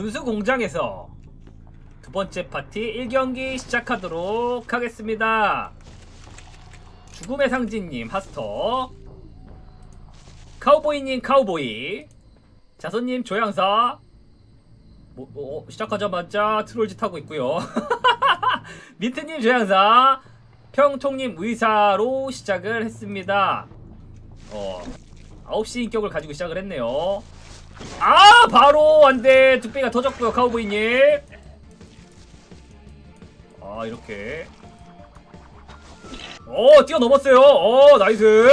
군수 공장에서 두 번째 파티 1경기 시작하도록 하겠습니다. 죽음의 상징님 하스터 카우보이님 카우보이 자손님 조향사 뭐, 뭐, 어, 시작하자마자 트롤짓 하고 있고요. 미트님 조향사 평통님 의사로 시작을 했습니다. 어 9시 인격을 가지고 시작을 했네요. 아 바로 안돼 뚝배기가 터졌고요 카우보이님. 아 이렇게 오 뛰어넘었어요. 어 나이스.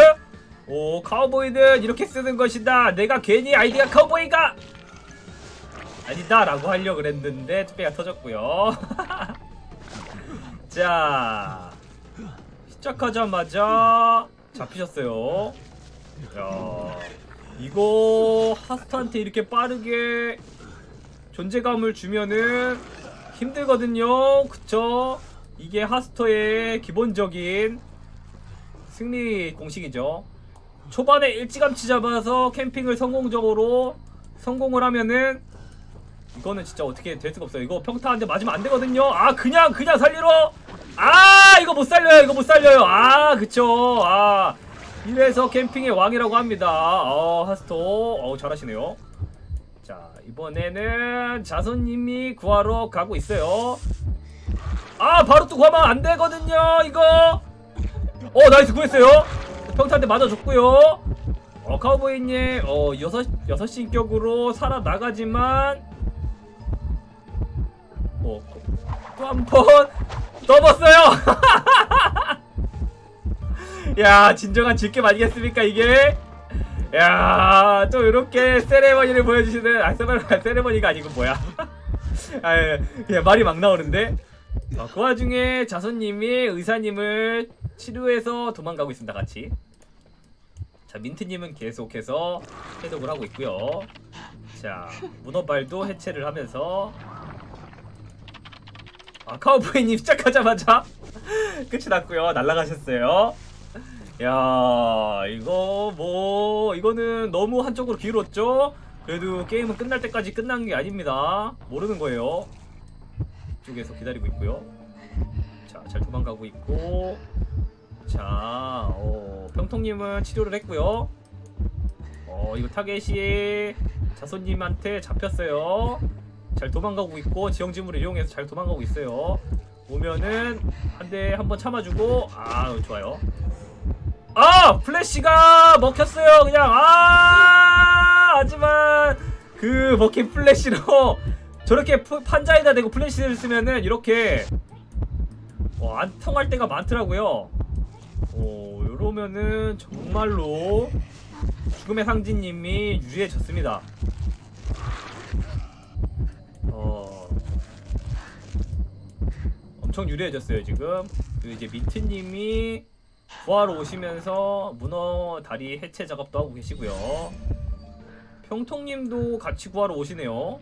오 카우보이는 이렇게 쓰는 것이다. 내가 괜히 아이디가 카우보이가 아니다 라고 하려고 그랬는데 뚝배기가 터졌고요. 자 시작하자마자 잡히셨어요. 야 이거 하스트한테 이렇게 빠르게 존재감을 주면은 힘들거든요. 그쵸? 이게 하스터의 기본적인 승리 공식이죠. 초반에 일찌감치 잡아서 캠핑을 성공적으로 성공을 하면은 이거는 진짜 어떻게 될 수가 없어요. 이거 평타한테 맞으면 안 되거든요. 아 그냥 그냥 살리러 아 이거 못 살려요. 이거 못 살려요. 아 그쵸. 아 이래서 캠핑의 왕이라고 합니다. 어 하스토 어 잘하시네요. 자 이번에는 자손님이 구하러 가고 있어요. 아 바로 또 구하면 안 되거든요. 이거 어 나이스 구했어요. 평타한테 맞아줬고요. 어 카우보이님 어 여섯 여섯 시 인격으로 살아 나가지만 어, 어또한 번 넘었어요. 야 진정한 질겜 아니겠습니까 이게? 야 또 이렇게 세레머니를 보여주시는 아 세레머니, 세레머니가 아니고 뭐야? 아 그냥 말이 막 나오는데? 어, 그 와중에 자손님이 의사님을 치료해서 도망가고 있습니다 같이. 자 민트님은 계속해서 해독을 하고 있고요. 자 문어발도 해체를 하면서. 아 카우보이님 시작하자마자 끝이 났고요. 날라가셨어요 야 이거 뭐 이거는 너무 한쪽으로 기울었죠? 그래도 게임은 끝날 때까지 끝난 게 아닙니다. 모르는 거예요. 쪽에서 기다리고 있고요. 자잘 도망가고 있고. 자 어, 평통님은 치료를 했고요. 어 이거 타겟이 자손님한테 잡혔어요. 잘 도망가고 있고 지형지물을 이용해서 잘 도망가고 있어요. 오면은 한 대 한번 참아주고 아 좋아요 아 플래시가 먹혔어요. 그냥 아 하지만 그 먹힌 플래시로 저렇게 푸- 판자에다 대고 플래시를 쓰면은 이렇게 어, 안 통할 때가 많더라고요. 어 이러면은 정말로 죽음의 상진님이 유리해졌습니다. 어 엄청 유리해졌어요 지금. 그 이제 민트님이 구하러 오시면서 문어 다리 해체 작업도 하고 계시고요. 평통님도 같이 구하러 오시네요.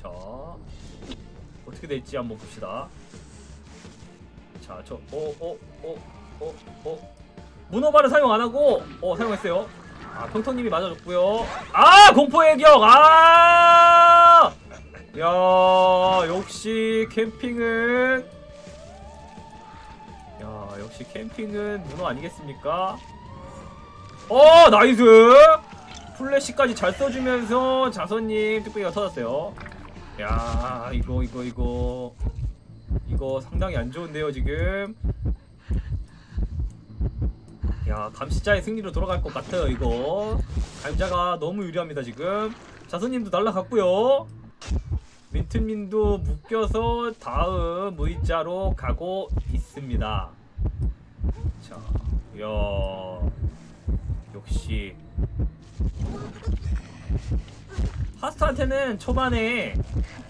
자, 어떻게 될지 한번 봅시다. 자, 저, 어, 어, 어, 어, 어, 문어발을 사용 안 하고, 어, 사용했어요. 아, 평통님이 맞아줬고요. 아, 공포의 격, 아! 야 역시 캠핑은 야 역시 캠핑은 문어 아니겠습니까? 어 나이스! 플래시까지 잘 써주면서 자선님 뚝배기가 터졌어요. 야 이거 이거 이거. 이거 상당히 안 좋은데요 지금? 야 감시자의 승리로 돌아갈 것 같아요 이거. 감자가 너무 유리합니다 지금. 자선님도 날라갔고요 민트님도 묶여서 다음 의자로 가고 있습니다. 자, 야, 역시 하스트한테는 초반에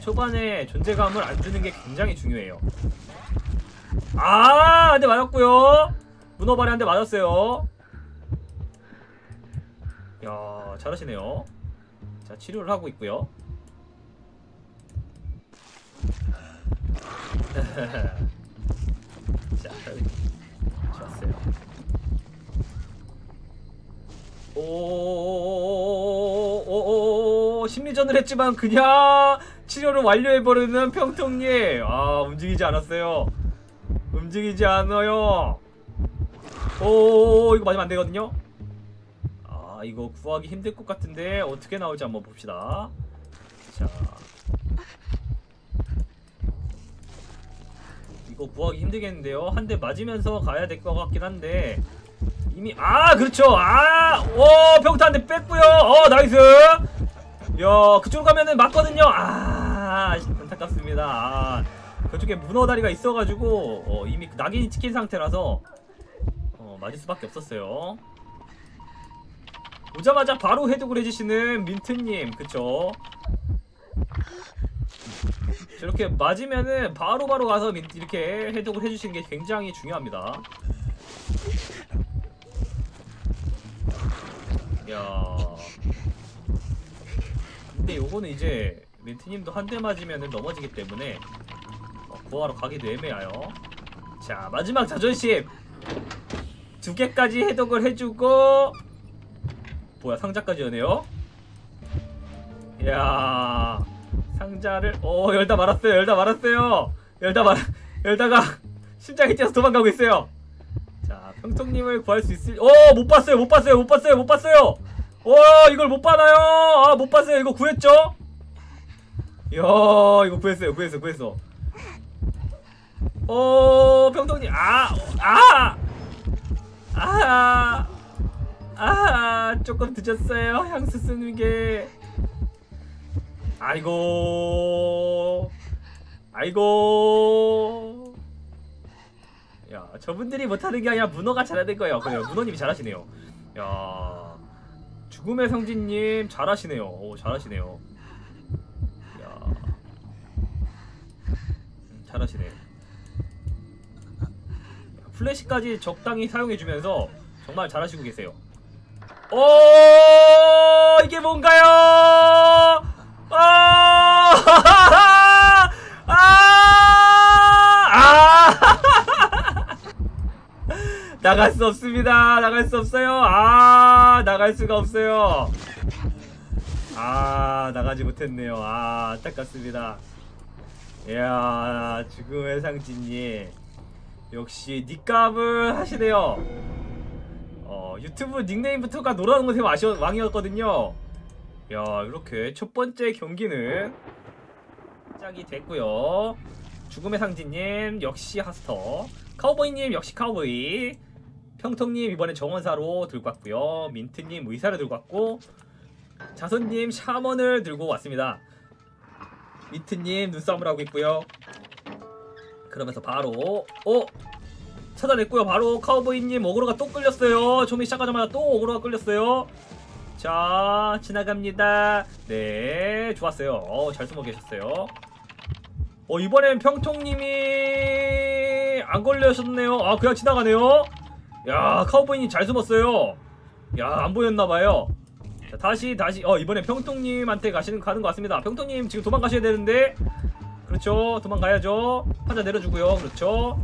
초반에 존재감을 안 주는 게 굉장히 중요해요. 아, 한대 맞았고요. 문어발이 한 대 맞았어요. 야, 잘하시네요. 자, 치료를 하고 있고요. 자, 좋았어요. 오, 회전을 했지만 그냥 치료를 완료해버리는 평통님. 아 움직이지 않았어요. 움직이지 않아요. 오 이거 맞으면 안되거든요. 아 이거 구하기 힘들 것 같은데 어떻게 나올지? 한번 봅시다. 자 이거 구하기 힘들겠는데요? 한 대 맞으면서 가야 될 것 같긴 한데. 이미 아 그렇죠. 아오 평타 한대 뺐고요. 어 나이스. 야 그쪽으로 가면은 맞거든요. 아 안타깝습니다. 아, 그쪽에 문어 다리가 있어가지고 어, 이미 낙인이 찍힌 상태라서 어, 맞을 수밖에 없었어요. 오자마자 바로 해독을 해주시는 민트님 그쵸 저렇게 맞으면은 바로바로 바로 가서 민, 이렇게 해독을 해주시는 게 굉장히 중요합니다. 야. 근데 요거는 이제 민트님도 한 대 맞으면 넘어지기 때문에 어, 구하러 가기도 애매해요. 자 마지막 자존심! 두 개까지 해독을 해주고 뭐야 상자까지 여네요? 야 상자를 오 열다 말았어요 열다 말았어요. 열다 말 열다가 심장이 뛰어서 도망가고 있어요. 자 평통님을 구할 수 있을 오못 봤어요 못 봤어요 못 봤어요 못 봤어요. 오 이걸 못 받아요. 아 못 봤어요. 이거 구했죠? 이야 이거 구했어요 구했어 구했어. 오 평통님 아아아! 아, 아, 조금 늦었어요 향수 쓰는 게 아이고. 아이고. 야 저분들이 못하는 게 아니라 문어가 잘하는 거예요. 그래요. 문어님이 잘하시네요. 야 죽음의 성진님 잘하시네요. 오 잘하시네요. 야. 음, 잘하시네. 플래시까지 적당히 사용해주면서 정말 잘하시고 계세요. 오 이게 뭔가요 아! 아! 아! 나갈 수 없습니다. 나갈 수 없어요. 아, 나갈 수가 없어요. 아, 나가지 못했네요. 아, 안타깝습니다. 이야, 죽음의 상진님. 역시 닉값을 하시네요. 어, 유튜브 닉네임부터가 노라는 것에 왕이었거든요. 야 이렇게 첫 번째 경기는 시작이 됐고요. 죽음의 상진님 역시 하스터. 카우보이님 역시 카우보이. 평통님 이번엔 정원사로 들고 왔고요. 민트님 의사를 들고 왔고 자선님 샤먼을 들고 왔습니다. 민트님 눈싸움을 하고 있고요. 그러면서 바로 어? 찾아냈고요. 바로 카우보이님 어그로가 또 끌렸어요. 처음에 시작하자마자 또 어그로가 끌렸어요 자 지나갑니다. 네 좋았어요. 어, 잘 숨어 계셨어요. 어 이번엔 평통님이 안 걸려셨네요. 아 그냥 지나가네요. 야 카우보이님 잘 숨었어요. 야 안 보였나봐요. 자 다시 다시 어 이번엔 평통님한테 가시는 가는 것 같습니다. 평통님 지금 도망가셔야 되는데. 그렇죠. 도망가야죠. 판자 내려주고요. 그렇죠.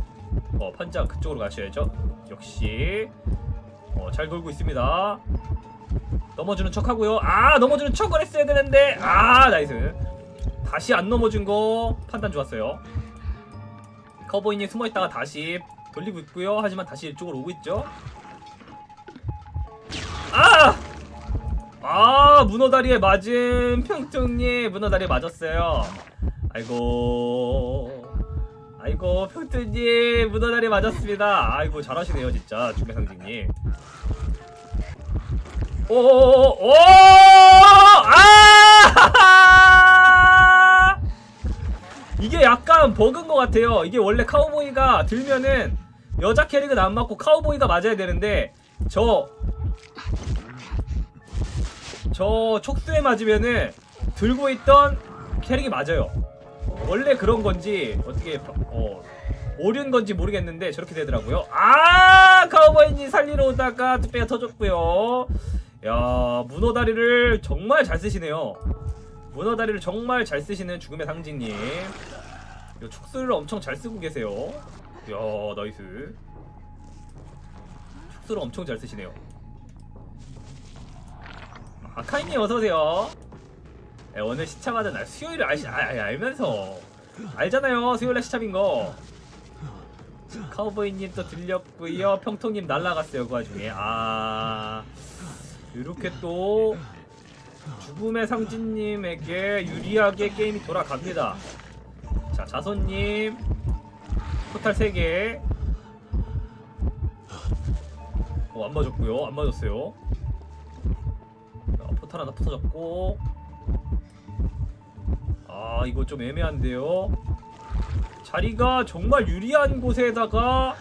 어 판자 그쪽으로 가셔야죠. 역시. 어, 잘 돌고 있습니다 넘어주는 척 하고요. 아 넘어주는 척을 했어야 되는데. 아 나이스. 다시 안 넘어준 거 판단 좋았어요. 커버인이 숨어있다가 다시 돌리고 있고요. 하지만 다시 이쪽으로 오고 있죠. 아! 아 문어다리에 맞은 평통님 문어다리에 맞았어요. 아이고. 아이고 평통님 문어다리에 맞았습니다. 아이고 잘하시네요 진짜. 중매상진님 오오오오 아! 이게 약간 버그인 것 같아요. 이게 원래 카우보이가 들면은 여자 캐릭은 안 맞고 카우보이가 맞아야 되는데 저 저 촉수에 맞으면은 들고 있던 캐릭이 맞아요. 원래 그런 건지 어떻게 어 오류인 건지 모르겠는데 저렇게 되더라고요. 아 카우보이님 살리러 오다가 뚝배가 터졌고요. 야 문어 다리를 정말 잘 쓰시네요. 문어 다리를 정말 잘 쓰시는 죽음의 상징님. 축수를 엄청 잘 쓰고 계세요. 야 나이스. 축수를 엄청 잘 쓰시네요. 아카이님 어서오세요. 예, 오늘 시참하는 날 수요일을 알, 알, 알면서. 알잖아요 수요일날 시참인 거. 카우보이님 또 들렸고요. 평통님 날라갔어요 그 와중에. 아 이렇게 또 죽음의 상진님에게 유리하게 게임이 돌아갑니다. 자 자손님 포탈 3개. 어, 안 맞았고요. 안 맞았어요. 자, 포탈 하나 부서졌고. 아 이거 좀 애매한데요. 자리가 정말 유리한 곳에다가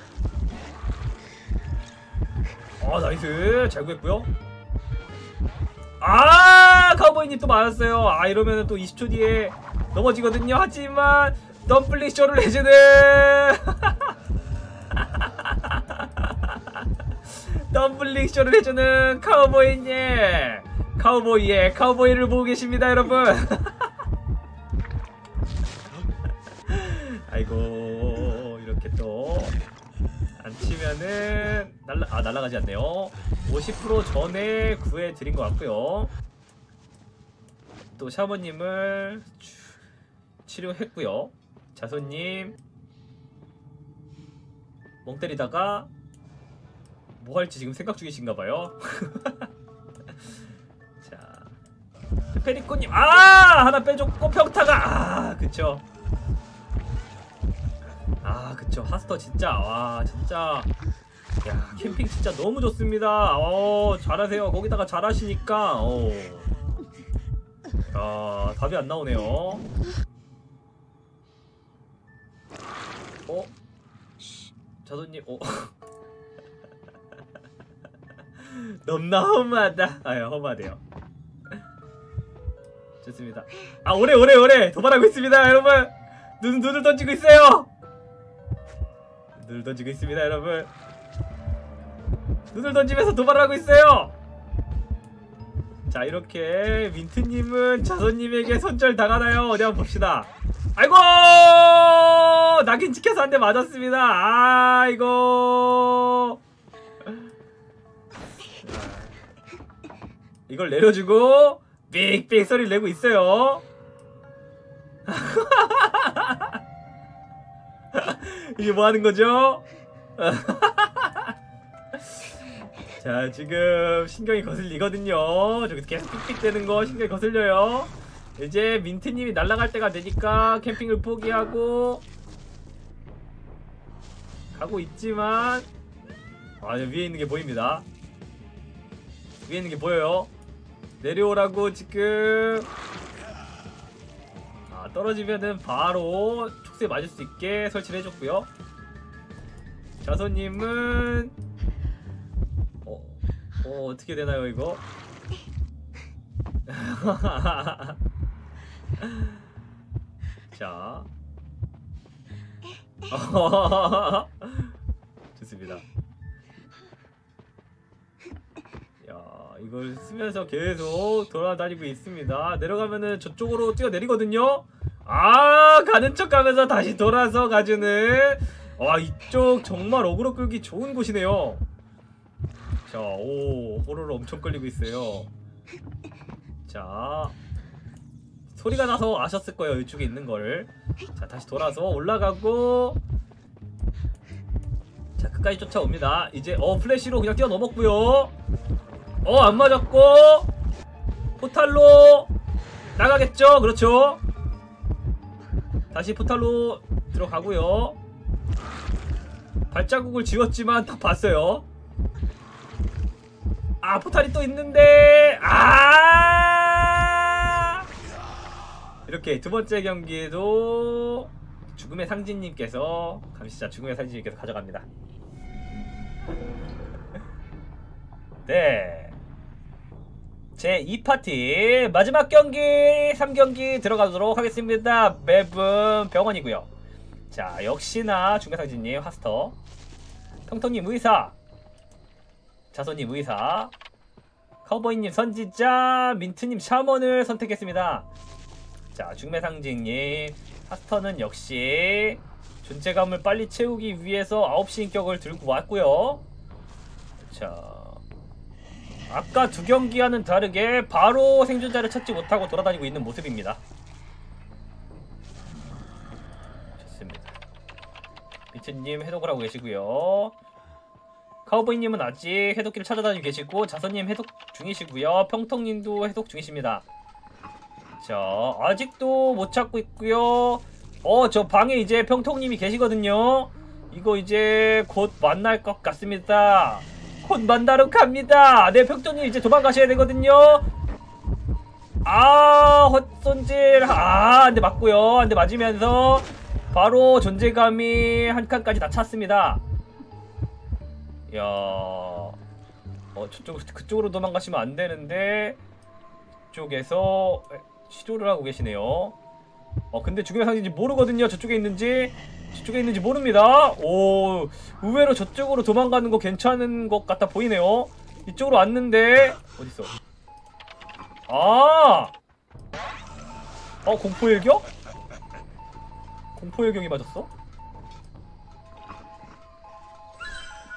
아 나이스. 잘 구했고요 아 카우보이님 또 맞았어요. 아 이러면은 또 20초 뒤에 넘어지거든요. 하지만 덤플링 쇼를 해주는 덤플링 쇼를 해주는 카우보이님. 카우보이의 카우보이를 보고 계십니다 여러분 날라 아 날라가지 않네요. 50% 전에 구해 드린 것 같고요. 또 샤머님을 치- 치료했고요. 자손님 멍 때리다가 뭐 할지 지금 생각 중이신가봐요. 자 페리코님 아 하나 빼줬고 평타가 아 그쵸. 아 그쵸 하스터 진짜 와 진짜 야 캠핑 진짜 너무 좋습니다. 어 잘하세요. 거기다가 잘하시니까 어. 야 답이 안 나오네요. 어? 자도님 어? 넘나 험하다. 아유 험하대요. 좋습니다. 아 오래 오래 오래! 도발하고 있습니다 여러분! 눈 눈을 던지고 있어요! 눈을 던지고 있습니다 여러분 눈을 던지면서 도발하고 있어요. 자 이렇게 민트님은 자손님에게 손절 당하나요? 어디 한번 봅시다. 아이고! 낙인 찍혀서 한 대 맞았습니다. 아이고! 이걸 내려주고 삑삑 소리를 내고 있어요. 이게 뭐 하는 거죠? 자, 지금 신경이 거슬리거든요. 저기서 계속 삑삑대는 거 신경이 거슬려요. 이제 민트님이 날아갈 때가 되니까 캠핑을 포기하고 가고 있지만 아, 저 위에 있는 게 보입니다. 위에 있는 게 보여요. 내려오라고 지금 아, 떨어지면은 바로 촉수에 맞을 수 있게 설치를 해줬고요. 자손님은 어, 어 어떻게 되나요 이거? 자, 좋습니다. 야, 이걸 쓰면서 계속 돌아다니고 있습니다. 내려가면은 저쪽으로 뛰어내리거든요. 아, 가는 척하면서 다시 돌아서 가주는. 와, 이쪽 정말 어그로 끌기 좋은 곳이네요. 자, 오, 호로로 엄청 끌리고 있어요. 자, 소리가 나서 아셨을 거예요. 이쪽에 있는 거를. 자, 다시 돌아서 올라가고. 자, 끝까지 쫓아옵니다. 이제 어 플래시로 그냥 뛰어넘었고요. 어, 안 맞았고. 포탈로 나가겠죠? 그렇죠? 다시 포탈로 들어가고요. 발자국을 지웠지만 딱 봤어요. 아, 포탈이 또 있는데. 아! 이렇게 두 번째 경기에도 죽음의 상진님께서 감시자 죽음의 상진님께서 가져갑니다. 네. 제 2파티 마지막 경기 3경기 들어가도록 하겠습니다. 맵은 병원이고요. 자, 역시나 중간상진님 하스터, 평통님 의사, 자손님 의사, 카우보이님 선지자, 민트님 샤먼을 선택했습니다. 자, 중매 상징님 하스터는 역시 존재감을 빨리 채우기 위해서 9시 인격을 들고 왔고요. 자, 아까 두 경기와는 다르게 바로 생존자를 찾지 못하고 돌아다니고 있는 모습입니다. 좋습니다. 비트님 해독을 하고 계시고요. 카우보이님은 아직 해독기를 찾아다니고 계시고 자선님 해독 중이시고요. 평통님도 해독 중이십니다. 자 아직도 못 찾고 있고요. 어 저 방에 이제 평통님이 계시거든요. 이거 이제 곧 만날 것 같습니다. 곧 만나러 갑니다. 네 평통님 이제 도망가셔야 되거든요. 아 헛손질 아 안돼 맞고요. 안돼 맞으면서 바로 존재감이 한 칸까지 다 찼습니다. 야, 어 저쪽 그쪽으로 도망가시면 안 되는데 이쪽에서 시도를 하고 계시네요. 어 근데 죽음의 상징인지 모르거든요. 저쪽에 있는지 저쪽에 있는지 모릅니다. 오 의외로 저쪽으로 도망가는 거 괜찮은 것 같아 보이네요. 이쪽으로 왔는데 어디 있어? 아, 어 공포 일격? 공포 일격이 맞았어?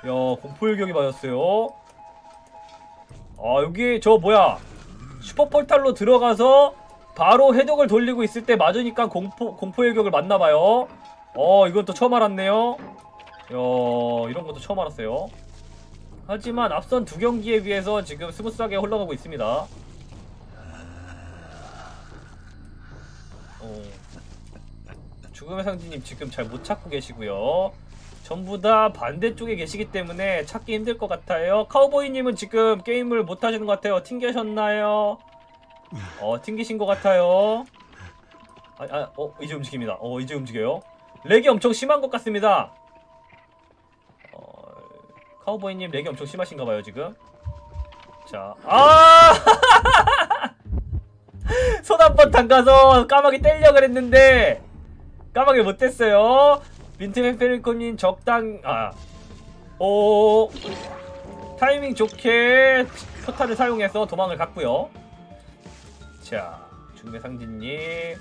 야 공포일격이 맞았어요. 아 여기 저 뭐야? 슈퍼폴탈로 들어가서 바로 해독을 돌리고 있을 때 맞으니까 공포 공포일격을 맞나봐요. 어 이건 또 처음 알았네요. 야 이런 것도 처음 알았어요. 하지만 앞선 두 경기에 비해서 지금 스무스하게 흘러가고 있습니다. 어. 죽음의 상징님 지금 잘 못 찾고 계시고요 전부 다 반대쪽에 계시기 때문에 찾기 힘들 것 같아요. 카우보이님은 지금 게임을 못 하시는 것 같아요. 튕겨셨나요? 어, 튕기신 것 같아요. 아, 아, 어, 이제 움직입니다. 어, 이제 움직여요. 렉이 엄청 심한 것 같습니다. 어, 카우보이님 렉이 엄청 심하신가 봐요, 지금. 자, 아! 손 한 번 담가서 까마귀 떼려 그랬는데 까마귀 못 뗐어요. 민트맨 페리코님 적당 아오 타이밍 좋게 포탈을 사용해서 도망을 갔고요. 자 중매 상진님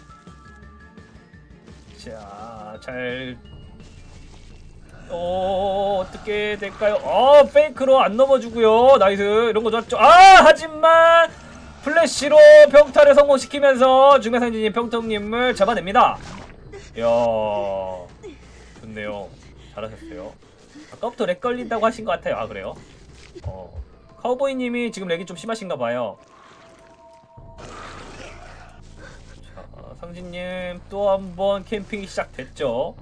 자잘 어 어떻게 될까요? 어 페이크로 안 넘어주고요. 나이스 이런 거 좋았죠. 아 하지만 플래시로 평타를 성공시키면서 중매상진님 평통님을 잡아냅니다. 이야 좋네요. 잘하셨어요. 아까부터 렉 걸린다고 하신 것 같아요. 아 그래요? 어 카우보이님이 지금 렉이 좀 심하신가 봐요. 자 상진님 또 한 번 캠핑이 시작됐죠.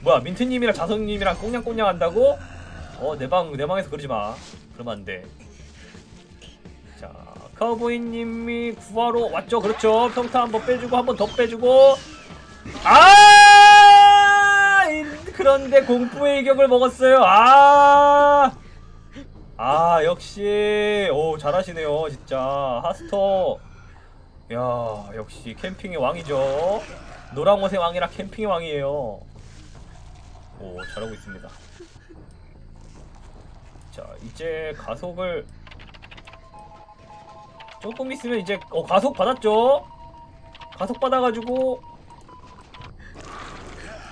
뭐야 민트님이랑 자성님이랑 꽁냥꽁냥 한다고? 어 내 방 내 방에서 그러지 마. 그러면 안 돼. 자 카우보이님이 구하러 왔죠. 그렇죠. 평타 한 번 빼주고 한 번 더 빼주고 아 그런데 공포의 이격을 먹었어요. 아. 아 역시. 오 잘하시네요 진짜. 하스터. 야 역시 캠핑의 왕이죠. 노랑 옷의 왕이라 캠핑의 왕이에요. 오 잘하고 있습니다. 자 이제 가속을 조금 있으면 이제 어 가속 받았죠? 가속 받아가지고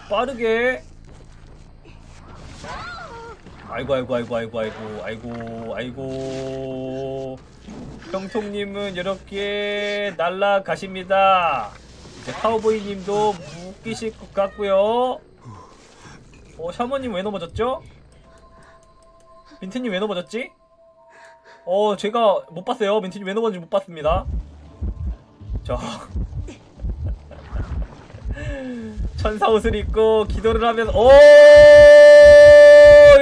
빠르게 아이고 아이고 아이고 아이고 아이고 아이고 아이고. 평통님은 이렇게 날라가십니다. 이제 카우보이님도 묶이실 것 같고요. 어 샤머님 왜 넘어졌죠? 민트님 왜 넘어졌지? 어 제가 못 봤어요. 민트님 왜 넘어졌는지 못 봤습니다. 자. 천사 옷을 입고 기도를 하면 오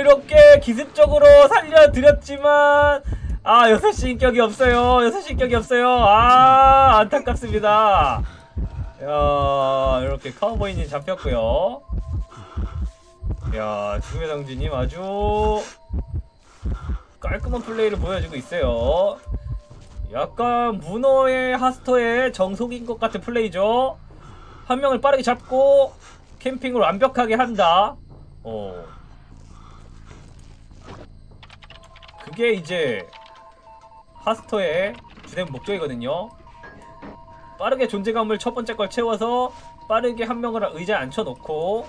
이렇게 기습적으로 살려드렸지만 아 6시 인격이 없어요. 6시 인격이 없어요. 아 안타깝습니다. 야 이렇게 카우보이님 잡혔고요. 야 죽음의 당지님 아주 깔끔한 플레이를 보여주고 있어요. 약간 문어의 하스터의 정석인 것 같은 플레이죠. 한 명을 빠르게 잡고 캠핑을 완벽하게 한다. 어. 그게 이제 하스터의 주된 목적이거든요. 빠르게 존재감을 첫 번째 걸 채워서 빠르게 한 명을 의자에 앉혀놓고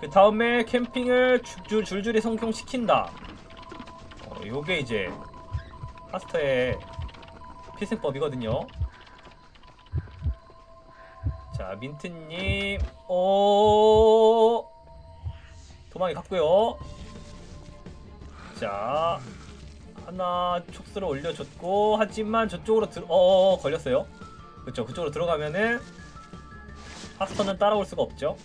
그 다음에 캠핑을 줄, 줄줄이 성공시킨다. 어, 요게 이제 파스터의 필승법이거든요. 자, 민트님, 오, 도망이 갔고요. 자, 하나 촉수를 올려줬고, 하지만 저쪽으로 들, 어, 걸렸어요. 그쵸, 그쪽으로 들어가면은 파스터는 따라올 수가 없죠.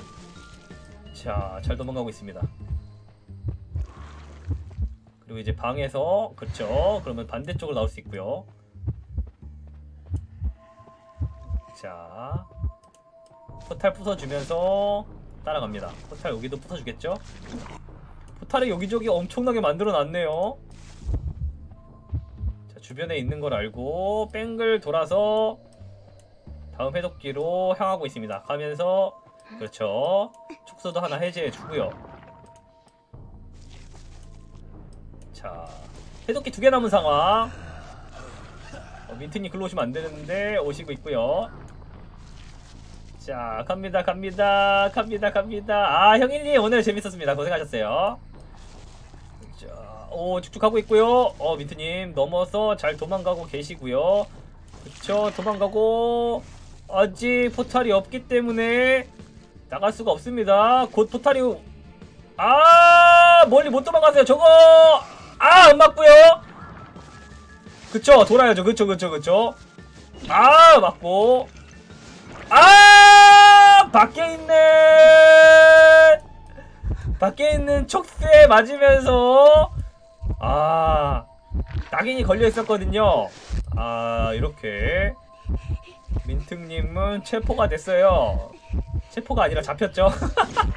자, 잘 도망가고 있습니다. 그리고 이제 방에서 그렇죠. 그러면 반대쪽으로 나올 수 있고요. 자, 포탈 부숴주면서 따라갑니다. 포탈 여기도 부숴주겠죠? 포탈을 여기저기 엄청나게 만들어놨네요. 자, 주변에 있는 걸 알고 뺑글 돌아서 다음 해독기로 향하고 있습니다. 가면서 그렇죠. 촉수도 하나 해제해주고요. 자, 해독기 두 개 남은 상황. 어, 민트님 글로 오시면 안 되는데 오시고 있고요. 자, 갑니다, 갑니다, 갑니다, 갑니다. 아, 형일님 오늘 재밌었습니다. 고생하셨어요. 자, 오, 쭉쭉 가고 있고요. 어, 민트님 넘어서 잘 도망가고 계시고요. 그쵸, 도망가고 아직 포탈이 없기 때문에 나갈 수가 없습니다. 곧 포탈이 아 멀리 못 도망가세요. 저거 아 안 맞고요. 그쵸 돌아야죠. 그쵸 그쵸 그쵸. 아 맞고 아 밖에 있는 밖에 있는 촉수에 맞으면서 아 낙인이 걸려 있었거든요. 아 이렇게 민특님은 체포가 됐어요. 체포가 아니라 잡혔죠.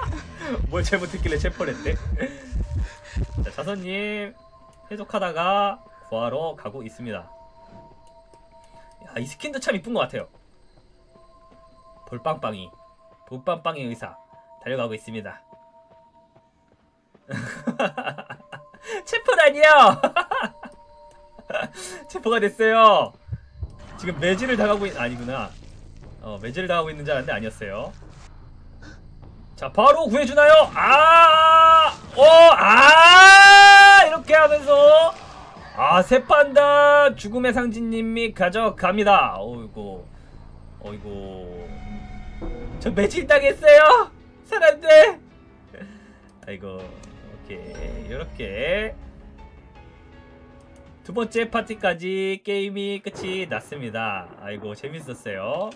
뭘 잘못했길래 체포를 했대. 자, 자선님 해독하다가 구하러 가고 있습니다. 야, 이 스킨도 참 이쁜 것 같아요. 볼빵빵이 볼빵빵의 의사 달려가고 있습니다. 체포라니요! 체포가 됐어요. 지금 매질을 당하고 있 아니구나. 어 매질을 당하고 있는 줄 알았는데 아니었어요. 자 바로 구해주나요? 아, 어, 아 이렇게 하면서 아 세판다 죽음의 상징님이 가져갑니다. 어이구, 어이구, 저 매질 당했어요. 사람들. 아이고, 오케이 이렇게 두 번째 파티까지 게임이 끝이 났습니다. 아이고 재밌었어요.